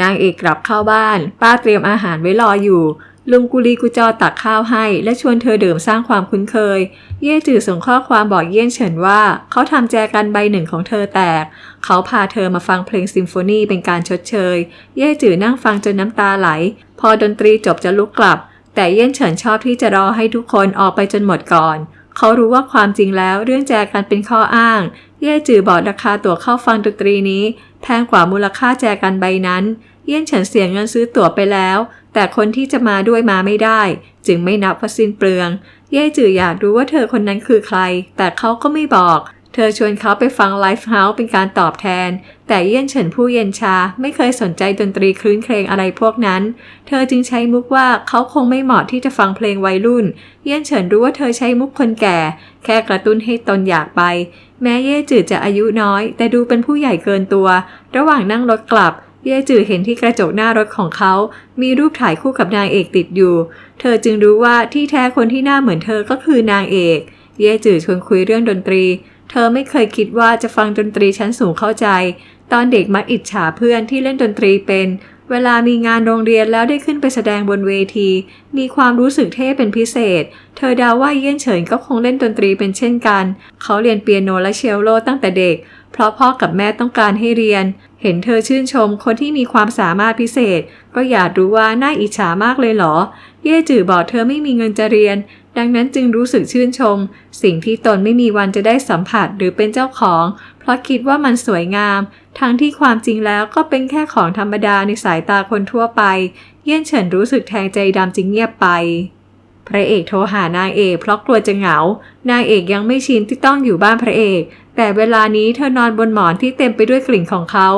นางเอกกลับเข้าบ้าน ป้าเตรียมอาหารไว้รออยู่ ลุงกุลีกุจอตักข้าวให้ และชวนเธอดื่มสร้างความคุ้นเคย เย่จือส่งข้อความบอกเยี่ยนเฉินว่า เขาทำแจกันใบหนึ่งของเธอแตก เขาพาเธอมาฟังเพลงซิมโฟนีเป็นการชดเชย เย่จือนั่งฟังจนน้ำตาไหล พอดนตรีจบจะลุกกลับ แต่เยี่ยนเฉินชอบที่จะรอให้ทุกคนออกไปจนหมดก่อน เขารู้ว่าความจริงแล้วเรื่องแจกันเป็นข้ออ้าง เย่จือบอกราคาตั๋วเข้าฟังดนตรีนี้ แพงกว่ามูลค่าแจกันใบนั้น เยี่ยนเฉินเสียเงินซื้อตั๋วไปแล้ว แต่คนที่จะมาด้วยมาไม่ได้ จึงไม่นับว่าสิ้นเปลือง เย่จืออยากรู้ว่าเธอคนนั้นคือใคร แต่เขาก็ไม่บอก เธอชวนเขาไปฟังไลฟ์เฮาส์เป็นการตอบแทน แต่เยี่ยนเฉินผู้เย็นชาไม่เคยสนใจดนตรีคลื้นเครงอะไรพวกนั้น เธอจึงใช้มุกว่าเขาคงไม่เหมาะที่จะฟังเพลงวัยรุ่น เยี่ยนเฉินรู้ว่าเธอใช้มุกคนแก่ แค่กระตุ้นให้ตนอยากไป แม้เย่จือจะอายุน้อย แต่ดูเป็นผู้ใหญ่เกินตัว ระหว่างนั่งรถกลับ เย่จือเห็นที่กระจกหน้ารถของเขา มีรูปถ่ายคู่กับนางเอกติดอยู่ เธอจึงรู้ว่าที่แท้คนที่หน้าเหมือนเธอก็คือนางเอก เย่จือชวนคุยเรื่องดนตรี เธอไม่เคยคิดว่าจะฟังดนตรีชั้นสูงเข้าใจ ตอนเด็กมักอิจฉาเพื่อนที่เล่นดนตรีเป็น เวลามีงานโรงเรียนแล้วได้ขึ้นไปแสดงบนเวที มีความรู้สึกเท่เป็นพิเศษ เธอเดาว่าเยี่ยนเฉินก็คงเล่นดนตรีเป็นเช่นกัน เขาเรียนเปียโนและเชลโลตั้งแต่เด็ก เพราะพ่อกับแม่ต้องการให้เรียน เห็นเธอชื่นชมคนที่มีความสามารถพิเศษ ก็อยากรู้ว่าน่าอิจฉามากเลยเหรอ เย่จือบอกเธอไม่มีเงินจะเรียน ดังนั้นจึงรู้สึกชื่นชม สิ่งที่ตนไม่มีวันจะได้สัมผัสหรือเป็นเจ้าของ เพราะคิดว่ามันสวยงาม ทั้งที่ความจริงแล้วก็เป็นแค่ของธรรมดาในสายตาคนทั่วไป เย่นเฉินรู้สึกแทงใจดำจึงเงียบไปพระเอกโทรหานางเอกเพราะกลัวจะเหงา นางเอกยังไม่ชินที่ต้องอยู่บ้านพระเอก แต่เวลานี้เธอนอนบนหมอนที่เต็มไปด้วยกลิ่นของเขา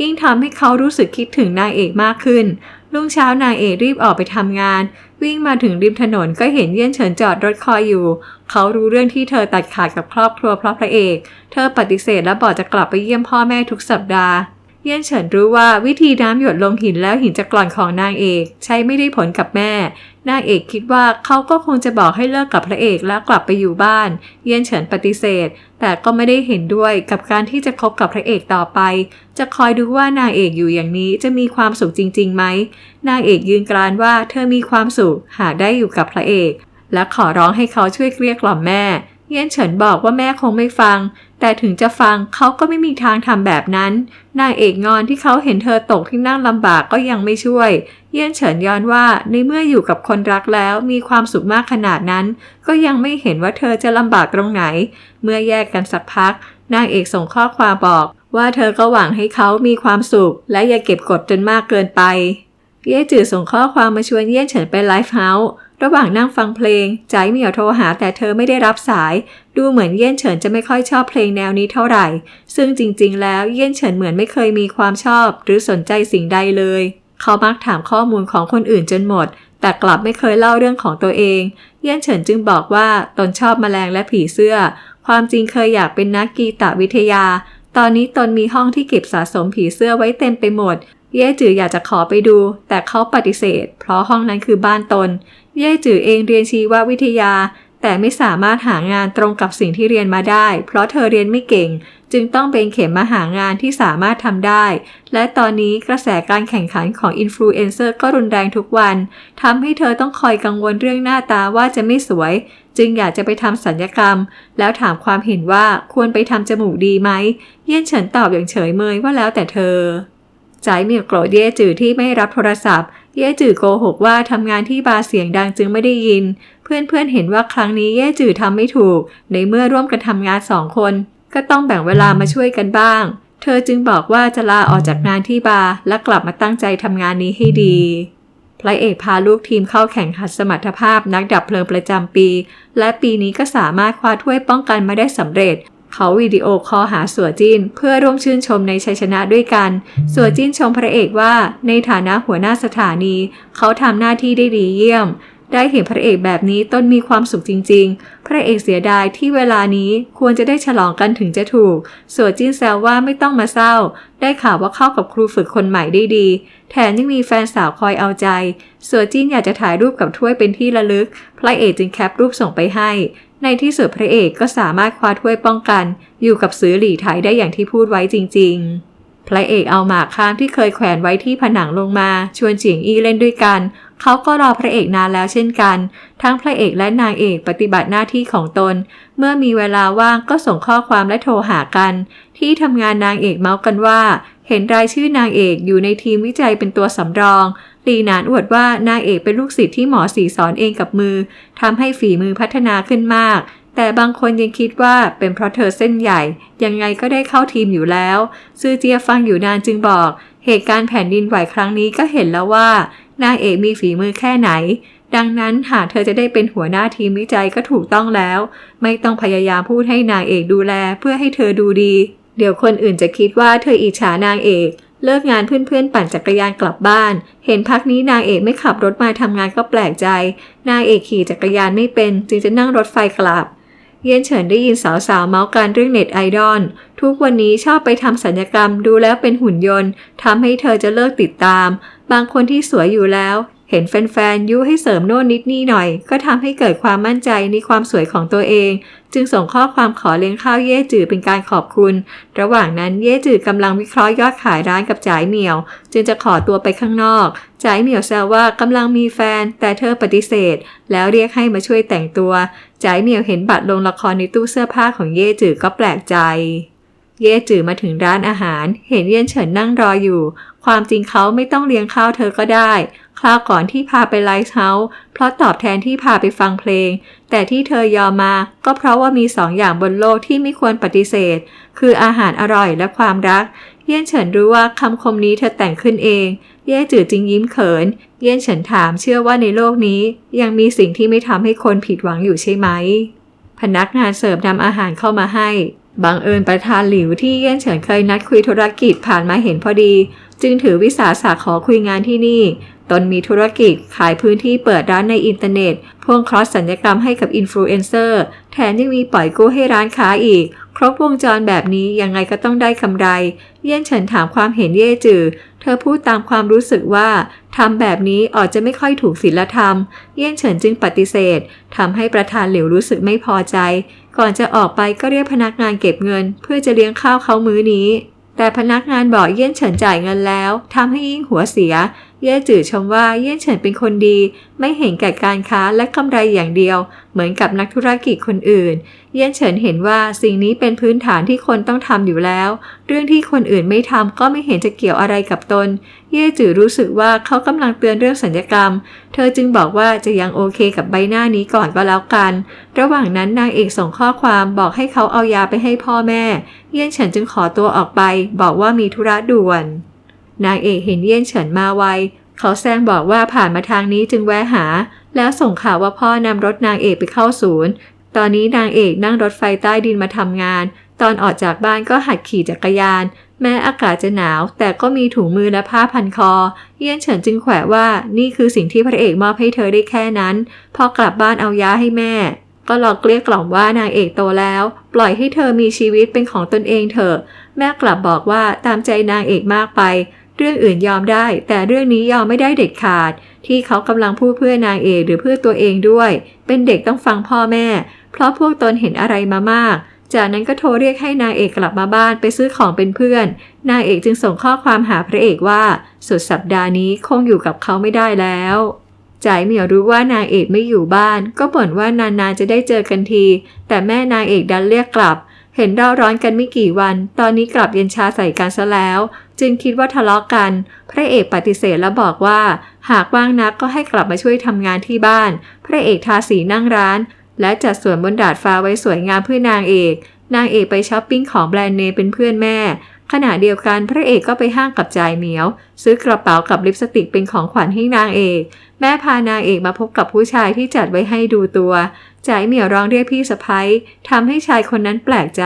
ยิ่งทำให้เขารู้สึกคิดถึงนางเอกมากขึ้น รุ่งเช้านางเอกรีบออกไปทำงาน วิ่งมาถึงริมถนนก็เห็นเยี่ยนเฉินจอดรถคอยอยู่ เขารู้เรื่องที่เธอตัดขาดกับครอบครัวเพราะพระเอก เธอปฏิเสธและบอกจะกลับไปเยี่ยมพ่อแม่ทุกสัปดาห์ เยี่ยนเฉินรู้ว่าวิธีน้ำหยดลงหินแล้วหินจะกร่อนของนางเอก ใช้ไม่ได้ผลกับแม่ นางเอกคิดว่าเขาก็คงจะบอกให้เลิกกับพระเอกแล้วกลับไปอยู่บ้าน เยี่ยนเฉินปฏิเสธ แต่ก็ไม่ได้เห็นด้วยกับการที่จะคบกับพระเอกต่อไป จะคอยดูว่านางเอกอยู่อย่างนี้จะมีความสุขจริงๆไหมนางเอกยืนกรานว่าเธอมีความสุขหากได้อยู่กับพระเอก และขอร้องให้เขาช่วยเกลี้ยกล่อมแม่ เยี่ยนเฉินบอกว่าแม่คงไม่ฟัง แต่ถึงจะฟังเขาก็ไม่มีทางทำแบบนั้น นางเอกงอนที่เขาเห็นเธอตกที่นั่งลำบากก็ยังไม่ช่วย เยี่ยนเฉินย้อนว่าในเมื่ออยู่กับคนรักแล้วมีความสุขมากขนาดนั้น ก็ยังไม่เห็นว่าเธอจะลำบากตรงไหน เมื่อแยกกันสักพัก นางเอกส่งข้อความบอกว่าเธอก็หวังให้เขามีความสุข และอย่าเก็บกดจนมากเกินไป เย่จือส่งข้อความมาชวนเยี่ยนเฉินไปไลฟ์เฮาส์ระหว่างนั่งฟังเพลง ใจเหมียวโทรหาแต่เธอไม่ได้รับสาย ดูเหมือนเยี่ยนเฉินจะไม่ค่อยชอบเพลงแนวนี้เท่าไหร่ ซึ่งจริงๆ แล้วเยี่ยนเฉินเหมือนไม่เคยมีความชอบหรือสนใจสิ่งใดเลย เขามักถามข้อมูลของคนอื่นจนหมด แต่กลับไม่เคยเล่าเรื่องของตัวเอง เยี่ยนเฉินจึงบอกว่าตนชอบแมลงและผีเสื้อ ความจริงเคยอยากเป็นนักกีตวิทยา ตอนนี้ตนมีห้องที่เก็บสะสมผีเสื้อไว้เต็มไปหมด เย่จืออยากจะขอไปดู แต่เขาปฏิเสธ เพราะห้องนั้นคือบ้านตน เย่จือเองเรียนชีววิทยา แต่ไม่สามารถหางานตรงกับสิ่งที่เรียนมาได้ เพราะเธอเรียนไม่เก่ง จึงต้องเป็นเข็มมาหางานที่สามารถทำได้ และตอนนี้กระแสการแข่งขันของอินฟลูเอนเซอร์ก็รุนแรงทุกวันทำให้เธอต้องคอยกังวลเรื่องหน้าตาว่าจะไม่สวย จึงอยากจะไปทำสัญญกรรม แล้วถามความเห็นว่าควรไปทำจมูกดีไหม เยี่ยนเฉินตอบอย่างเฉยเมยว่าแล้วแต่เธอใจายเมียโกรธเย่จือที่ไม่รับโทรศัพท์ เย่จือโกหกว่าทำงานที่บาร์เสียงดังจึงไม่ได้ยินเพื่อนๆเห็นว่าครั้งนี้เย่จือทำไม่ถูก ในเมื่อร่วมกันทำงานสองคน ก็ต้องแบ่งเวลามาช่วยกันบ้าง เธอจึงบอกว่าจะลาออกจากงานที่บาร์และกลับมาตั้งใจทำงานนี้ให้ดีพระเอกพาลูกทีมเข้าแข่งขันสมรรถภาพนักดับเพลิงประจำปี และปีนี้ก็สามารถคว้าถ้วยป้องกันมาได้สำเร็จ เขาวิดีโอคอลหาสัวจินเพื่อร่วมชื่นชมในชัยชนะด้วยกัน สัวจินชมพระเอกว่าในฐานะหัวหน้าสถานี เขาทำหน้าที่ได้ดีเยี่ยม ได้เห็นพระเอกแบบนี้ต้นมีความสุขจริง ๆ พระเอกเสียดายที่เวลานี้ควรจะได้ฉลองกันถึงจะถูกสัวนจินแซวว่าไม่ต้องมาเศร้า ได้ข่าวว่าเข้ากับครูฝึกคนใหม่ได้ดี แถมยังมีแฟนสาวคอยเอาใจสัวนจินอยากจะถ่ายรูปกับถ้วยเป็นที่ระลึก พระเอกจึงแคปรูปส่งไปให้ ในที่สุดพระเอกก็สามารถคว้าถ้วยป้องกัน อยู่กับสือหลี่ไทยได้อย่างที่พูดไว้จริง ๆพระเอกเอาหมากข้ามที่เคยแขวนไว้ที่ผนังลงมา ชวนเจียงอี้เล่นด้วยกัน เขาก็รอพระเอกนานแล้วเช่นกัน ทั้งพระเอกและนางเอกปฏิบัติหน้าที่ของตน เมื่อมีเวลาว่างก็ส่งข้อความและโทรหากัน ที่ทำงานนางเอกเมาส์กันว่า เห็นรายชื่อนางเอกอยู่ในทีมวิจัยเป็นตัวสำรองลีนานอวดว่านางเอกเป็นลูกศิษย์ที่หมอสีสอนเองกับมือทำให้ฝีมือพัฒนาขึ้นมากแต่บางคนยังคิดว่าเป็นเพราะเธอเส้นใหญ่ ยังไงก็ได้เข้าทีมอยู่แล้ว ซื่อเจียฟังอยู่นานจึงบอก เหตุการณ์แผ่นดินไหวครั้งนี้ก็เห็นแล้วว่า นางเอกมีฝีมือแค่ไหน ดังนั้นหากเธอจะได้เป็นหัวหน้าทีมวิจัยก็ถูกต้องแล้ว ไม่ต้องพยายามพูดให้นางเอกดูแลเพื่อให้เธอดูดี เดี๋ยวคนอื่นจะคิดว่าเธออิจฉานางเอกเลิกงานเพื่อนๆ ปั่นจักรยานกลับบ้าน เห็นพักนี้นางเอกไม่ขับรถมาทำงานก็แปลกใจ นางเอกขี่จักรยานไม่เป็น จึงจะนั่งรถไฟกลับ เยียนเฉินได้ยินสาวๆเมาส์กันเรื่องเน็ตไอดอลทุกวันนี้ชอบไปทำสัญญกรรมดูแล้วเป็นหุ่นยนต์ทำให้เธอจะเลิกติดตาม บางคนที่สวยอยู่แล้ว เห็นแฟนๆยุให้เสริมโน่นนิดนี่หน่อย ก็ทำให้เกิดความมั่นใจในความสวยของตัวเอง จึงส่งข้อความขอเลี้ยงข้าวเย่จือเป็นการขอบคุณ ระหว่างนั้นเย่จือกำลังวิเคราะห์ยอดขายร้านกับจ๋ายเหมียว จึงจะขอตัวไปข้างนอกจ๋ายเหมียวแซวว่ากำลังมีแฟน แต่เธอปฏิเสธ แล้วเรียกให้มาช่วยแต่งตัวจ๋ายเหมียวเห็นบัตรลงละครในตู้เสื้อผ้าของเย่จือก็แปลกใจเย่จือมาถึงร้านอาหาร เห็นเยี่ยนเฉินนั่งรออยู่ ความจริงเขาไม่ต้องเลี้ยงข้าวเธอก็ได้ คราวก่อนที่พาไปไลฟ์เฮาส์เพราะตอบแทนที่พาไปฟังเพลง แต่ที่เธอยอมมาก็เพราะว่ามีสองอย่างบนโลกที่ไม่ควรปฏิเสธ คืออาหารอร่อยและความรัก เยี่ยนเฉินรู้ว่าคำคมนี้เธอแต่งขึ้นเอง เย่จือจึงยิ้มเขิน เยี่ยนเฉินถามเชื่อว่าในโลกนี้ ยังมีสิ่งที่ไม่ทำให้คนผิดหวังอยู่ใช่ไหม พนักงานเสิร์ฟนำอาหารเข้ามาให้บังเอิญประธานหลิวที่เยี่ยนเฉินเคยนัดคุยธุรกิจผ่านมาเห็นพอดี จึงถือวิสาสะขอคุยงานที่นี่ ตนมีธุรกิจขายพื้นที่เปิดร้านในอินเทอร์เน็ตพ่วงครอสสัญญกรรมให้กับอินฟลูเอนเซอร์ แถมยังมีปล่อยกู้ให้ร้านค้าอีก ครบวงจรแบบนี้ยังไงก็ต้องได้กำไร เยี่ยนเฉินถามความเห็นเย่จือ เธอพูดตามความรู้สึกว่าทำแบบนี้อาจจะไม่ค่อยถูกศีลธรรม เยี่ยนเฉินจึงปฏิเสธทำให้ประธานหลิวรู้สึกไม่พอใจ ก่อนจะออกไปก็เรียกพนักงานเก็บเงิน เพื่อจะเลี้ยงข้าวเขามื้อนี้ แต่พนักงานบอกเยี่ยนเฉินจ่ายเงินแล้วทำให้ยิ่งหัวเสีย เย่จื่อชมว่าเยี่ยนเฉินเป็นคนดี ไม่เห็นแก่การค้าและกำไรอย่างเดียว เหมือนกับนักธุรกิจคนอื่น เยี่ยนเฉินเห็นว่าสิ่งนี้เป็นพื้นฐานที่คนต้องทำอยู่แล้ว เรื่องที่คนอื่นไม่ทำก็ไม่เห็นจะเกี่ยวอะไรกับตน เย่จื่อรู้สึกว่าเขากำลังเตือนเรื่องสัญญกรรม เธอจึงบอกว่าจะยังโอเคกับใบหน้านี้ก่อนก็แล้วกัน ระหว่างนั้นนางเอกส่งข้อความบอกให้เขาเอายาไปให้พ่อแม่ เยี่ยนเฉินจึงขอตัวออกไป บอกว่ามีธุระด่วน นางเอกเห็นเยี่ยนเฉินมาไว เขาแซงบอกว่าผ่านมาทางนี้จึงแวะหา แล้วส่งข่าวว่าพ่อนำรถนางเอกไปเข้าศูนย์ ตอนนี้นางเอกนั่งรถไฟใต้ดินมาทำงาน ตอนออกจากบ้านก็หัดขี่จักรยาน แม้อากาศจะหนาว แต่ก็มีถุงมือและผ้าพันคอ เยี่ยนเฉินจึงแขวะว่านี่คือสิ่งที่พระเอกมอบให้เธอได้แค่นั้น พอกลับบ้านเอายาให้แม่ก็หลอกเกลี้ยกล่อมว่านางเอกโตแล้ว ปล่อยให้เธอมีชีวิตเป็นของตนเองเถอะ แม่กลับบอกว่าตามใจนางเอกมากไป เรื่องอื่นยอมได้ แต่เรื่องนี้ยอมไม่ได้เด็ดขาด ที่เขากำลังพูดเพื่อนางเอกหรือเพื่อตัวเองด้วย เป็นเด็กต้องฟังพ่อแม่ เพราะพวกตนเห็นอะไรมามาก จากนั้นก็โทรเรียกให้นางเอกกลับมาบ้านไปซื้อของเป็นเพื่อน นางเอกจึงส่งข้อความหาพระเอกว่าสุดสัปดาห์นี้คงอยู่กับเขาไม่ได้แล้วจ่ายเหมียวรู้ว่านางเอกไม่อยู่บ้าน ก็บ่นว่านานๆจะได้เจอกันที แต่แม่นางเอกดันเรียกกลับ เห็นเราร้อนกันไม่กี่วัน ตอนนี้กลับเย็นชาใส่กันซะแล้ว จึงคิดว่าทะเลาะกัน พระเอกปฏิเสธและบอกว่า หากว่างนักก็ให้กลับมาช่วยทำงานที่บ้าน พระเอกทาสีนั่งร้าน และจัดสวนบนดาดฟ้าไว้สวยงามเพื่อนางเอก นางเอกไปช้อปปิ้งของแบรนด์เนมเป็นเพื่อนแม่ ขณะเดียวกันพระเอกก็ไปห้างกับจ่ายเหมียว ซื้อกระเป๋ากับลิปสติกเป็นของขวัญให้นางเอก แม่พานางเอกมาพบกับผู้ชายที่จัดไว้ให้ดูตัวจ่ายเหมียวร้องเรียกพี่สะพ้ยทำให้ชายคนนั้นแปลกใจ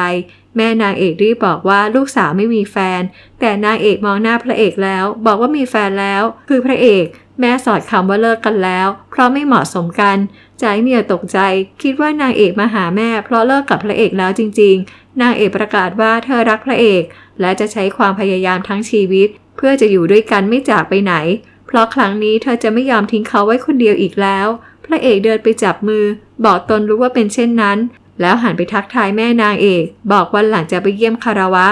แม่นางเอกรีบบอกว่าลูกสาวไม่มีแฟน แต่นางเอกมองหน้าพระเอกแล้ว บอกว่ามีแฟนแล้ว คือพระเอก แม่สอดคำว่าเลิกกันแล้ว เพราะไม่เหมาะสมกันใจเมียตกใจ คิดว่านางเอกมาหาแม่ เพราะเลิกกับพระเอกแล้วจริง ๆ นางเอกประกาศว่าเธอรักพระเอก และจะใช้ความพยายามทั้งชีวิต เพื่อจะอยู่ด้วยกันไม่จากไปไหน เพราะครั้งนี้เธอจะไม่ยอมทิ้งเขาไว้คนเดียวอีกแล้ว พระเอกเดินไปจับมือ บอกตนรู้ว่าเป็นเช่นนั้น แล้วหันไปทักทายแม่นางเอก บอกวันหลังจะไปเยี่ยมคารวะ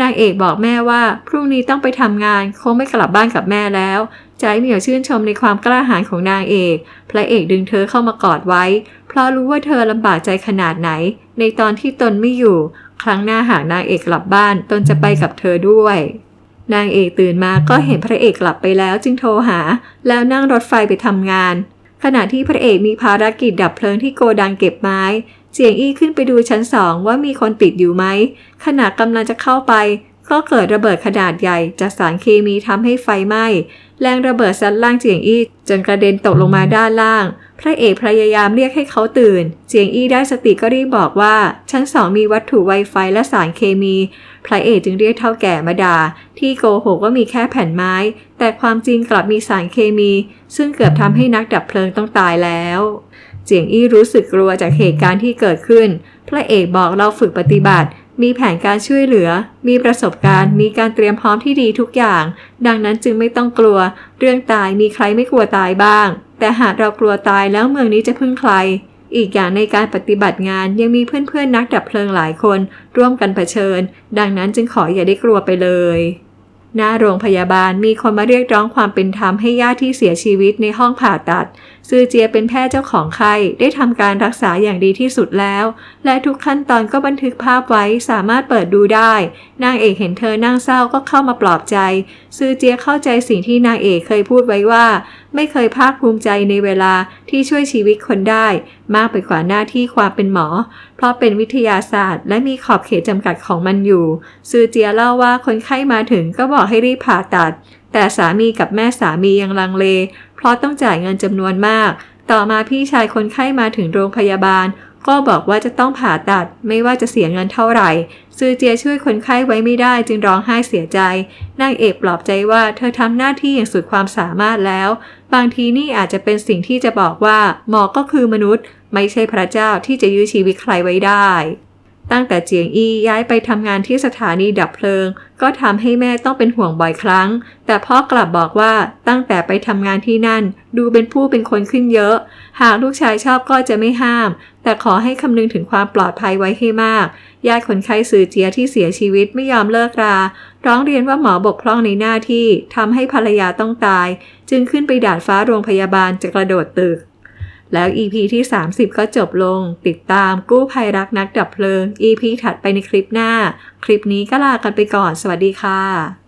นางเอกบอกแม่ว่า พรุ่งนี้ต้องไปทำงาน คงไม่กลับบ้านกับแม่แล้ว ใจเหมียวชื่นชมในความกล้าหาญของนางเอก พระเอกดึงเธอเข้ามากอดไว้ เพราะรู้ว่าเธอลำบากใจขนาดไหน ในตอนที่ตนไม่อยู่ ครั้งหน้าหากนางเอกกลับบ้าน ตนจะไปกับเธอด้วยนางเอกตื่นมาก็เห็นพระเอกกลับไปแล้วจึงโทรหา แล้วนั่งรถไฟไปทำงาน ขณะที่พระเอกมีภารกิจดับเพลิงที่โกดังเก็บไม้ เจียงอี้ขึ้นไปดูชั้นสองว่ามีคนติดอยู่ไหมขณะกำลังจะเข้าไป ก็เกิดระเบิดขนาดใหญ่จากสารเคมีทำให้ไฟไหม้แรงระเบิดซัดล่างเจียงอี้จนกระเด็นตกลงมาด้านล่าง พระเอกพยายามเรียกให้เขาตื่น เจียงอี้ได้สติก็รีบบอกว่า ชั้นสองมีวัตถุไวไฟและสารเคมี พระเอกจึงเรียกเท่าแก่มาดา ที่โกหกว่ามีแค่แผ่นไม้ แต่ความจริงกลับมีสารเคมี ซึ่งเกือบทำให้นักดับเพลิงต้องตายแล้ว เจียงอี้รู้สึกกลัวจากเหตุการณ์ที่เกิดขึ้น พระเอกบอกเราฝึกปฏิบัติ มีแผนการช่วยเหลือ มีประสบการณ์ มีการเตรียมพร้อมที่ดีทุกอย่าง ดังนั้นจึงไม่ต้องกลัว เรื่องตายมีใครไม่กลัวตายบ้าง แต่หากเรากลัวตายแล้วเมืองนี้จะพึ่งใคร อีกอย่างในการปฏิบัติงานยังมีเพื่อนๆนักดับเพลิงหลายคน ร่วมกันเผชิญ ดังนั้นจึงขออย่าได้กลัวไปเลยหน้าโรงพยาบาลมีคนมาเรียกร้องความเป็นธรรมให้ญาติที่เสียชีวิตในห้องผ่าตัดซือเจียเป็นแพทย์เจ้าของไข้ได้ทำการรักษาอย่างดีที่สุดแล้ว และทุกขั้นตอนก็บันทึกภาพไว้สามารถเปิดดูได้ นางเอกเห็นเธอนั่งเศร้าก็เข้ามาปลอบใจ ซือเจียเข้าใจสิ่งที่นางเอกเคยพูดไว้ว่า ไม่เคยภาคภูมิใจในเวลาที่ช่วยชีวิตคนได้ มากไปกว่าหน้าที่ความเป็นหมอ เพราะเป็นวิทยาศาสตร์ และมีขอบเขตจำกัดของมันอยู่ ซือเจียเล่าว่าคนไข้มาถึงก็บอกให้รีบผ่าตัดแต่สามีกับแม่สามียังลังเล เพราะต้องจ่ายเงินจำนวนมาก ต่อมาพี่ชายคนไข้มาถึงโรงพยาบาล ก็บอกว่าจะต้องผ่าตัด ไม่ว่าจะเสียเงินเท่าไหร่ ซือเจียช่วยคนไข้ไว้ไม่ได้จึงร้องไห้เสียใจ นางเอกปลอบใจว่าเธอทำหน้าที่อย่างสุดความสามารถแล้ว บางทีนี่อาจจะเป็นสิ่งที่จะบอกว่าหมอก็คือมนุษย์ ไม่ใช่พระเจ้าที่จะยื้อชีวิตใครไว้ได้ ตั้งแต่เจียงอี้ย้ายไปทำงานที่สถานีดับเพลิง ก็ทำให้แม่ต้องเป็นห่วงบ่อยครั้ง แต่พ่อกลับบอกว่าตั้งแต่ไปทำงานที่นั่น ดูเป็นผู้เป็นคนขึ้นเยอะ หากลูกชายชอบก็จะไม่ห้าม แต่ขอให้คำนึงถึงความปลอดภัยไว้ให้มากญาติคนไข้สื่อเจียที่เสียชีวิตไม่ยอมเลิกรา ร้องเรียนว่าหมอบกพร่องในหน้าที่ทำให้ภรรยาต้องตาย จึงขึ้นไปดาดฟ้าโรงพยาบาลจะกระโดดตึก แล้ว EP ที่ 30 ก็จบลง ติดตามกู้ภัยรักนักดับเพลิง EP ถัดไปในคลิปหน้า คลิปนี้ก็ลากันไปก่อน สวัสดีค่ะ